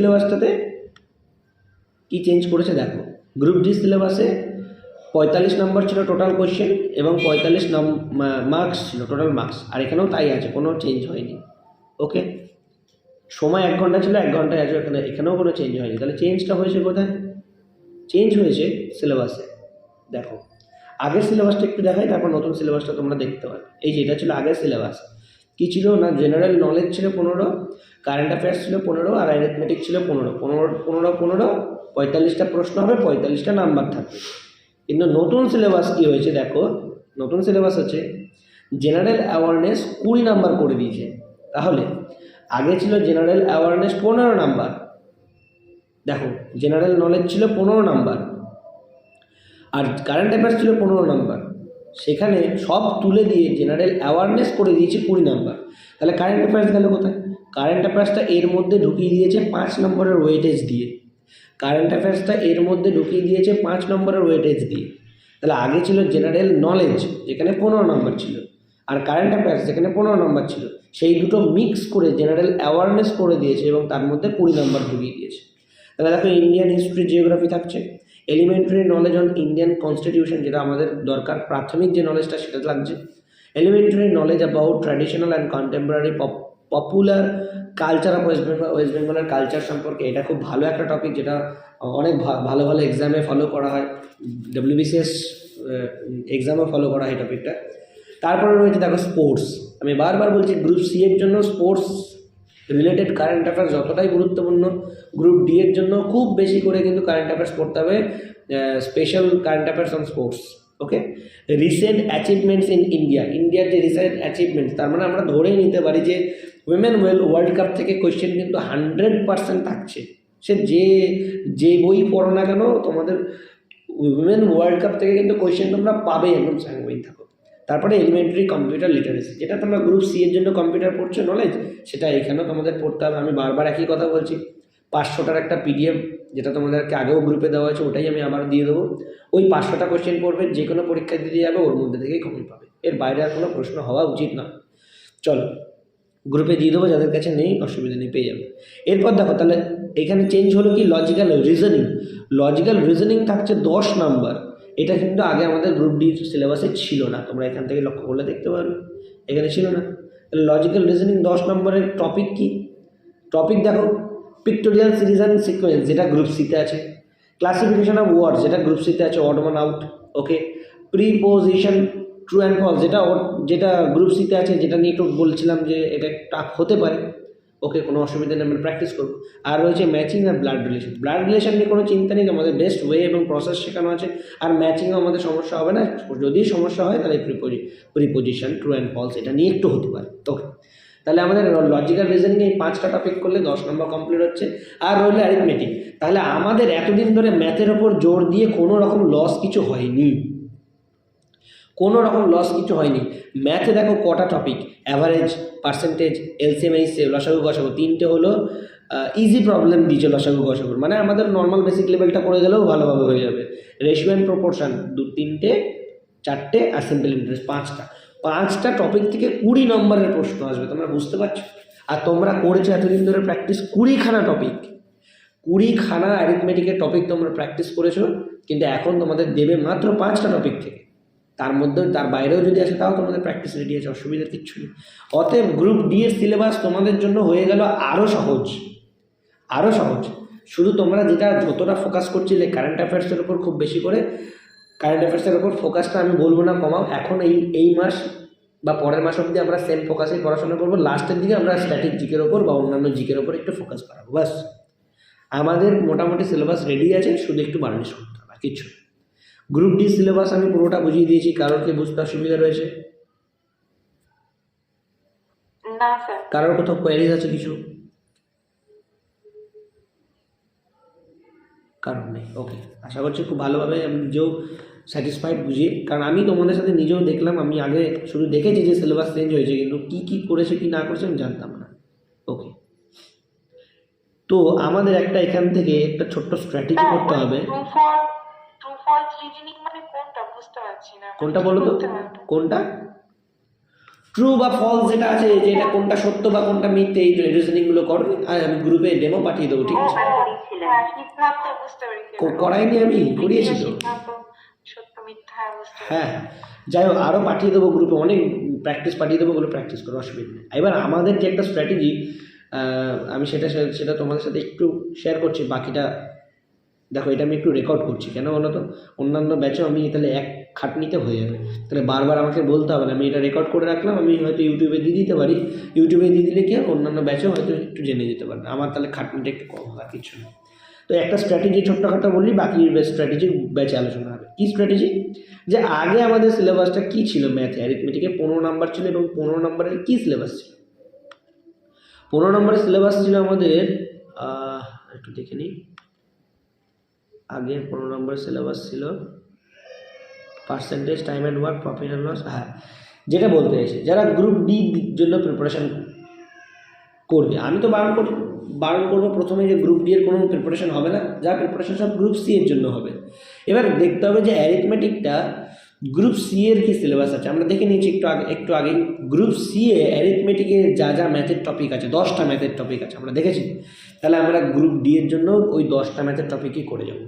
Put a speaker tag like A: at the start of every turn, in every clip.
A: সিলেবাসটাতে কি চেঞ্জ করেছে দেখো। গ্রুপ ডি সিলেবাসে পঁয়তাল্লিশ নম্বর ছিল টোটাল কোয়েশ্চেন এবং পঁয়তাল্লিশ মার্কস ছিল টোটাল মার্কস আর এখানেও তাই আছে, কোনো চেঞ্জ হয়নি। ওকে সময় এক ঘণ্টা ছিল, এক ঘন্টায় আছে এখানে, এখানেও কোনো চেঞ্জ হয়নি। তাহলে চেঞ্জটা হয়েছে কোথায়? চেঞ্জ হয়েছে সিলেবাসে। দেখো, আগের সিলেবাসটা একটু দেখাই, তারপর নতুন সিলেবাসটা তোমরা দেখতে পাবে এই যে, এটা ছিল আগের সিলেবাস। কী ছিল না? জেনারেল নলেজ ছিল পনেরো কারেন্ট অ্যাফেয়ার্স ছিল পনেরো, আর অ্যারিথমেটিক ছিল পনেরো। পনেরো পনেরো পনেরো, পঁয়তাল্লিশটা প্রশ্ন হবে, পঁয়তাল্লিশটা নাম্বার থাকবে। কিন্তু নতুন সিলেবাস কী হয়েছে দেখো? নতুন সিলেবাস হচ্ছে জেনারেল অ্যাওয়ারনেস কুড়ি নাম্বার করে দিয়েছে। তাহলে, আগে ছিল জেনারেল অ্যাওয়ারনেস পনেরো নাম্বার দেখো জেনারেল নলেজ ছিল পনেরো নাম্বার আর কারেন্ট অ্যাফেয়ার্স ছিল পনেরো নাম্বার সেখানে সব তুলে দিয়ে জেনারেল অ্যাওয়ারনেস করে দিয়েছে কুড়ি নাম্বার তাহলে কারেন্ট অ্যাফেয়ার্স গেল কোথায়? কারেন্ট অ্যাফেয়ার্সটা এর মধ্যে ঢুকিয়ে দিয়েছে পাঁচ নম্বরের ওয়েটেজ দিয়ে। কারেন্ট অ্যাফেয়ার্সটা এর মধ্যে ঢুকিয়ে দিয়েছে পাঁচ নম্বরের ওয়েটেজ দিয়ে। তাহলে আগে ছিল জেনারেল নলেজ যেখানে পনেরো নম্বর ছিল। আর কারেন্ট অ্যাফেয়ার্স যেখানে পনেরো নম্বর ছিল, সেই দুটো মিক্স করে জেনারেল অ্যাওয়ারনেস করে দিয়েছে এবং তার মধ্যে কুড়ি নম্বর ঢুকিয়ে দিয়েছে। তাহলে দেখো ইন্ডিয়ান হিস্ট্রি জিওগ্রাফি থাকছে। Elementary knowledge on Indian constitution যেটা আমাদের দরকার, প্রাথমিক যে নলেজটা সেটা লাগছে। Elementary knowledge about traditional and contemporary popular culture of West Bengal West বেঙ্গলের কালচার সম্পর্কে এটা খুব ভালো একটা টপিক যেটা অনেক ভালো ভালো এক্সামে ফলো করা হয়। ডব্লিউবিসিএস এক্সামও ফলো করা হয় টপিকটা তারপরে রয়েছে দেখো স্পোর্টস আমি বারবার বলছি গ্রুপ সি এর জন্য স্পোর্টস রিলেটেড কারেন্ট অ্যাফেয়ার্স যতটাই গুরুত্বপূর্ণ গ্রুপ ডি এর জন্য খুব বেশি করে কিন্তু কারেন্ট অ্যাফেয়ার্স পড়তে হবে special current affairs on sports okay recent achievements in India ইন্ডিয়ার যে রিসেন্ট অ্যাচিভমেন্টস তার মানে আমরা ধরেই নিতে পারি যে উইমেন ওয়েল ওয়ার্ল্ড কাপ থেকে কোয়েশ্চেন কিন্তু হান্ড্রেড পার্সেন্ট থাকছে। সে যে যে বই পড়ো না কেন, তোমাদের উইমেন ওয়ার্ল্ড কাপ থেকে কিন্তু কোয়েশ্চেন তোমরা পাবে, একদম সাংবাদিক থাকো। তারপরে এলিমেন্টারি কম্পিউটার লিটারেসি যেটা তোমরা গ্রুপ সি এর জন্য কম্পিউটার পড়ছো নলেজ সেটা এখানেও তোমাদের পড়তে হবে। আমি বারবার একই কথা বলছি, পাঁচশোটার একটা পিডিএফ যেটা তোমাদেরকে আগেও গ্রুপে দেওয়া হয়েছে, ওটাই আমি আবার দিয়ে দেবো। ওই পাঁচশোটা কোশ্চেন পড়বে যে কোনো পরীক্ষা দিয়ে যাবে, ওর মধ্যে থেকেই কমন পাবে। এর বাইরে আর কোনো প্রশ্ন হওয়া উচিত না। চলো গ্রুপে দিয়ে দেবো, যাদের কাছে নেই, অসুবিধা নেই, পেয়ে যাবে। এরপর দেখো, তাহলে এখানে চেঞ্জ হলো কি? লজিক্যাল রিজনিং লজিক্যাল রিজনিং থাকছে দশ নাম্বার এটা কিন্তু আগে আমাদের গ্রুপ ডি সিলেবাসে ছিল না। তোমরা এখান থেকে লক্ষ্য করলে দেখতে পারবে। এখানে ছিল না। লজিক্যাল রিজনিং দশ নম্বরের টপিক কি? টপিক দেখো পিক্টোরিয়াল সিরিজ অ্যান্ড সিকোয়েন্স যেটা গ্রুপ সিতে আছে। ক্লাসিফিকেশন অফ ওয়ার্ড যেটা গ্রুপ সিতে আছে odd one out okay preposition true and false যেটা যেটা গ্রুপ সিতে আছে, যেটা নিয়ে একটু বলছিলাম যে এটা টাফ হতে পারে। ওকে কোনো অসুবিধা নেই, আমরা প্র্যাকটিস করব। আর রয়েছে ম্যাচিং আর ব্লাড রিলেশন ব্লাড রিলেশন নিয়ে কোনো চিন্তা নেই আমাদের বেস্ট ওয়ে এবং প্রসেস শেখানো আছে, আর ম্যাচিংও আমাদের সমস্যা হবে না। যদি সমস্যা হয় তাহলে preposition preposition true and false এটা নিয়ে একটু হতে পারে। ওকে তাহলে আমাদের লজিক্যাল রিজনিং এই পাঁচটা টপিক করলে দশ নম্বর কমপ্লিট হচ্ছে। আর রইল অ্যারিথমেটিক তাহলে আমাদের এতদিন ধরে ম্যাথের ওপর জোর দিয়ে কোনো রকম লস কিছু হয়নি। কোনো রকম লস কিছু হয়নি। ম্যাথে দেখো কটা topic average percentage LCM H লসাগু, গসাগু, তিনটে হলো ইজি প্রবলেম দিয়েছে লসাগু, গসাগুর। মানে আমাদের নর্মাল বেসিক লেভেলটা করে গেলেও ভালোভাবে হয়ে যাবে। রেশিও অ্যান্ড প্রপোর্শন দু, তিনটে, চারটে আর সিম্পল ইন্টারেস্ট পাঁচটা। পাঁচটা টপিক থেকে কুড়ি নম্বরের প্রশ্ন আসবে, তোমরা বুঝতে পারছ? আর তোমরা করেছ এতদিন ধরে প্র্যাকটিস কুড়িখানা টপিক কুড়িখানা অ্যারিথমেটিকের টপিক তোমরা প্র্যাকটিস করেছ, কিন্তু এখন তোমাদের দেবে মাত্র পাঁচটা টপিক থেকে। তার মধ্যে তার বাইরেও যদি আসে, তাও তোমাদের প্র্যাকটিস রেডি আছে, অসুবিধার কিচ্ছু নেই। অতএব গ্রুপ ডি এর সিলেবাস তোমাদের জন্য হয়ে গেল আরও সহজ। আরও সহজ। শুধু তোমরা যেটা যতটা ফোকাস করছিলে কারেন্ট অ্যাফেয়ার্সের উপর খুব বেশি করে কারেন্ট অ্যাফেয়ার্সের উপর ফোকাসটা আমি বলব না কমাও। এখন এই এই মাস বা পরের মাস অবধি আমরা সেম ফোকাসেই পড়াশোনা করব। লাস্টের দিকে আমরা স্ট্যাটিক জিকের ওপর বা অন্যান্য জিকের ওপর একটু ফোকাস করাবো ব্যাস। আমাদের মোটামুটি সিলেবাস রেডি আছে, শুধু একটু বার্নিশ করতে হবে না। গ্রুপ ডি সিলেবাস আমি পুরোটা বুঝিয়ে দিয়েছি কারোর কি বুঝতে অসুবিধা রয়েছে? কারোর কোথাও কোয়ারিজ আছে কিছু? কারণ নেই ওকে আশা করছি খুব ভালোভাবে আমি নিজেও স্যাটিসফাইড বুঝি। কারণ আমি তোমাদের সাথে নিজেও দেখলাম আমি আগে শুধু দেখেছি যে সিলেবাস চেঞ্জ হয়েছে কিন্তু কী কী করেছে কি না করেছে আমি জানতাম না। ওকে তো আমাদের একটা এখান থেকে একটা ছোট্ট স্ট্র্যাটেজি করতে হবে।
B: ফলস রিজনিং মানে কোনটা বুঝতে পারছি না।
A: কোনটা বলো তো কোনটা? ট্রু বা ফলস যেটা আছে যে এটা কোনটা সত্য বা কোনটা মিথ্যে এই রিজনিংগুলো করবে আর আমি গ্রুপে ডেমো পাঠিয়ে দেবো ঠিক আছে?
B: হ্যাঁ সিদ্ধান্ত বুঝতে পেরেছি।
A: কো- করাইনি আমি করিয়েছি তো।
B: সত্য মিথ্যা হ্যাঁ, বুঝতে
A: হ্যাঁ যাই হোক আরও পাঠিয়ে দেবো গ্রুপে অনেক প্র্যাকটিস পাঠিয়ে দেবো ওগুলো প্র্যাকটিস করো অসুবিধা নেই। এবার আমাদের যে একটা স্ট্র্যাটেজি আমি সেটা সেটা তোমাদের সাথে একটু শেয়ার করছি বাকিটা দেখো, এটা আমি একটু রেকর্ড করছি। কেন বলো তো? অন্যান্য ব্যাচেও আমি তাহলে এক খাটনিতে হয়ে যাবে। তাহলে বারবার আমাকে বলতে হবে না। আমি এটা রেকর্ড করে রাখলাম, আমি হয়তো ইউটিউবে দিয়ে দিতে পারি। ইউটিউবে দিয়ে দিলে কি অন্যান্য ব্যাচেও হয়তো একটু জেনে যেতে পারবে। আমার তাহলে খাটনিটা একটু কম হয়, কিছু না। তো একটা স্ট্র্যাটেজি ছোট্টখাটো বললি, বাকি স্ট্র্যাটেজি ব্যাচে আলোচনা হবে। কী স্ট্র্যাটেজি যে আগে আমাদের সিলেবাসটা কী ছিল ম্যাথে অ্যারিথমেটিকে পনেরো নাম্বার ছিল এবং পনেরো নম্বরের কী সিলেবাস ছিল? পনেরো নম্বরের সিলেবাস ছিল আমাদের একটু দেখে নিই। আগের পনেরো নম্বরের সিলেবাস ছিল percentage time and work profit and loss হ্যাঁ যেটা বলতে চাইছি, যারা গ্রুপ ডি জন্য প্রিপারেশন করবে, আমি তো বারণ করি, বারণ করব প্রথমে যে গ্রুপ ডি এর কোনো প্রিপারেশন হবে না, যা প্রিপারেশন সব গ্রুপ সি এর জন্য হবে। এবার দেখতে হবে যে অ্যারিথমেটিকটা গ্রুপ সি এর কি সিলেবাস আছে, আমরা দেখে নিয়েছি একটু আগে, একটু আগেই গ্রুপ সি এ অ্যারিথমেটিকে যা যা ম্যাথের টপিক আছে, দশটা ম্যাথের টপিক আছে, আমরা দেখেছি। তাহলে আমরা গ্রুপ ডি এর জন্য ওই দশটা ম্যাথের টপিকই করে যাব।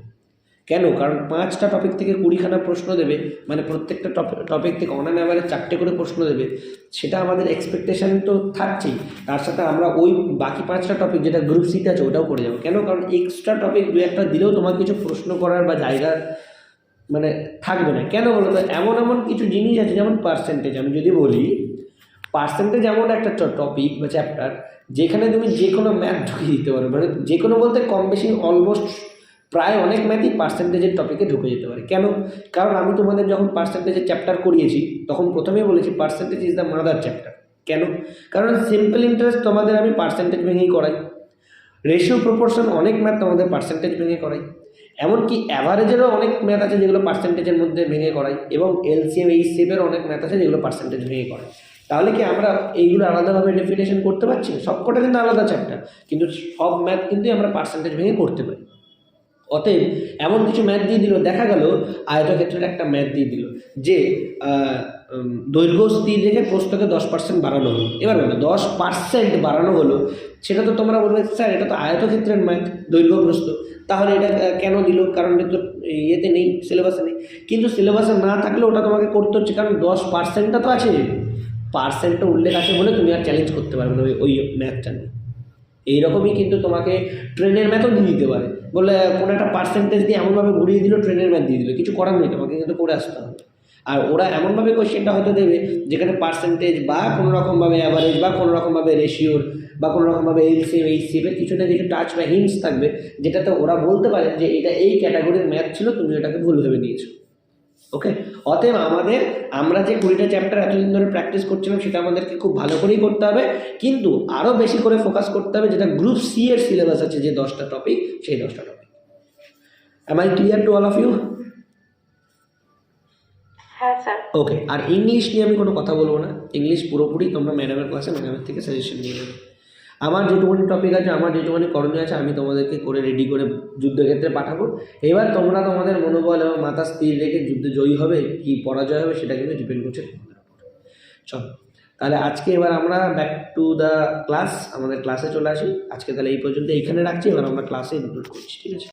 A: কেন? কারণ পাঁচটা টপিক থেকে কুড়িখানা প্রশ্ন দেবে মানে প্রত্যেকটা টপিক টপিক থেকে অনান অ্যাভারেজ চারটে করে প্রশ্ন দেবে, সেটা আমাদের এক্সপেকটেশন তো থাকছেই। তার সাথে আমরা ওই বাকি পাঁচটা টপিক যেটা গ্রুপ সিতে আছে, ওটাও করে যাব। কেন? কারণ এক্সট্রা টপিক দু একটা দিলেও তোমার কিছু প্রশ্ন করার বা জায়গা মানে থাকবে না। কেন বলো তো? এমন এমন কিছু জিনিস আছে, যেমন পার্সেন্টেজ আমি যদি বলি পার্সেন্টেজ এমন একটা টপিক বা চ্যাপ্টার যেখানে তুমি যে কোনো ম্যাথ ঢুকিয়ে দিতে পারো। মানে যে কোনো বলতে কম বেশি অলমোস্ট প্রায় অনেক ম্যাথই পার্সেন্টেজের টপিকে ঢুকে যেতে পারে। কেন? কারণ আমি তোমাদের যখন পার্সেন্টেজের চ্যাপ্টার করিয়েছি, তখন প্রথমেই বলেছি percentage is the mother chapter কেন? কারণ সিম্পল ইন্টারেস্ট তোমাদের আমি পার্সেন্টেজ ভেঙেই করাই। রেশিও প্রপোর্শন অনেক ম্যাথ তোমাদের পার্সেন্টেজ ভেঙে করাই। এমনকি অ্যাভারেজেরও অনেক ম্যাথ আছে যেগুলো পার্সেন্টেজের মধ্যে ভেঙে করাই এবং এলসিএম এই সেভের অনেক ম্যাথ আছে যেগুলো পার্সেন্টেজ ভেঙে করাই। তাহলে কি আমরা এইগুলো আলাদাভাবে ডেফিনেশন করতে পারছি? সবকটা কিন্তু আলাদা চ্যাপ্টার কিন্তু সব ম্যাথ কিন্তু আমরা পার্সেন্টেজ ভেঙে করতে পারি। অতএব এমন কিছু ম্যাথ দিয়ে দিল, দেখা গেল আয়তক্ষেত্রের একটা ম্যাথ দিয়ে দিল যে দৈর্ঘ্য স্থির রেখে প্রস্তকে দশ পার্সেন্ট বাড়ানো হলো। এবার বলো, দশ পার্সেন্ট বাড়ানো হলো, সেটা তো তোমরা বলবে, স্যার, এটা তো আয়তক্ষেত্রের ম্যাথ দৈর্ঘ্য প্রস্ত তাহলে এটা কেন দিল? কারণ এটা তো ইয়েতে নেই সিলেবাসে নেই। কিন্তু সিলেবাসে না থাকলে ওটা তোমাকে করতে হচ্ছে, কারণ দশ পার্সেন্টটা তো আছে। পার্সেন্টটা উল্লেখ আছে বলে তুমি আর চ্যালেঞ্জ করতে পারবে না ওই- ওই ম্যাথটা নিয়ে। এইরকমই কিন্তু তোমাকে ট্রেনের ম্যাথও দিয়ে দিতে পারে। বলে কোনো একটা পার্সেন্টেজ দিয়ে এমনভাবে ঘুরিয়ে দিল ট্রেনের ম্যাথ দিয়ে দিল। কিছু করার নেই তোমাকে কিন্তু করে আসতে হবে। আর ওরা এমনভাবে কোশ্চেনটা হয়তো দেবে, যেখানে পার্সেন্টেজ বা কোনো রকমভাবে অ্যাভারেজ বা কোনো রকমভাবে রেশিওর বা কোনো রকমভাবে এলসিএম এইচসিএফের কিছু না কিছু টাচ বা হিন্টস থাকবে, যেটাতে ওরা বলতে পারে যে এটা এই ক্যাটাগরির ম্যাথ ছিল, তুমি এটাকে ভুল ভেবে নিয়েছো। ওকে অতএব আমাদের আমরা যে কুড়িটা চ্যাপ্টার এতদিন ধরে প্র্যাকটিস করছিলাম সেটা আমাদেরকে খুব ভালো করেই করতে হবে। কিন্তু আরও বেশি করে ফোকাস করতে হবে যেটা গ্রুপ সি এর সিলেবাস আছে যে দশটা টপিক সেই দশটা topic am I clear to all of you
B: হ্যাঁ স্যার
A: ওকে আর ইংলিশ নিয়ে আমি কোনো কথা বলব না। ইংলিশ পুরোপুরি তোমরা ম্যাডামের ক্লাসে ম্যাডামের থেকে সাজেশন নিয়ে নেবে। আমার যেটুকুনি টপিক আছে, আমার যেটুকুনি করণীয় আছে, আমি তোমাদেরকে করে রেডি করে যুদ্ধক্ষেত্রে পাঠাবো। এবার তোমরা তোমাদের মনোবল এবং মাথা স্থির রেখে যুদ্ধে জয়ী হবে, কি পরাজয় হবে সেটা কিন্তু ডিপেন্ড করছে চল, তাহলে আজকে এবার আমরা ব্যাক টু দ্য ক্লাস আমাদের ক্লাসে চলে আসি। আজকে তাহলে এই পর্যন্ত, এইখানে রাখছি, এবার আমরা ক্লাসে ইনক্লুড করছি, ঠিক আছে?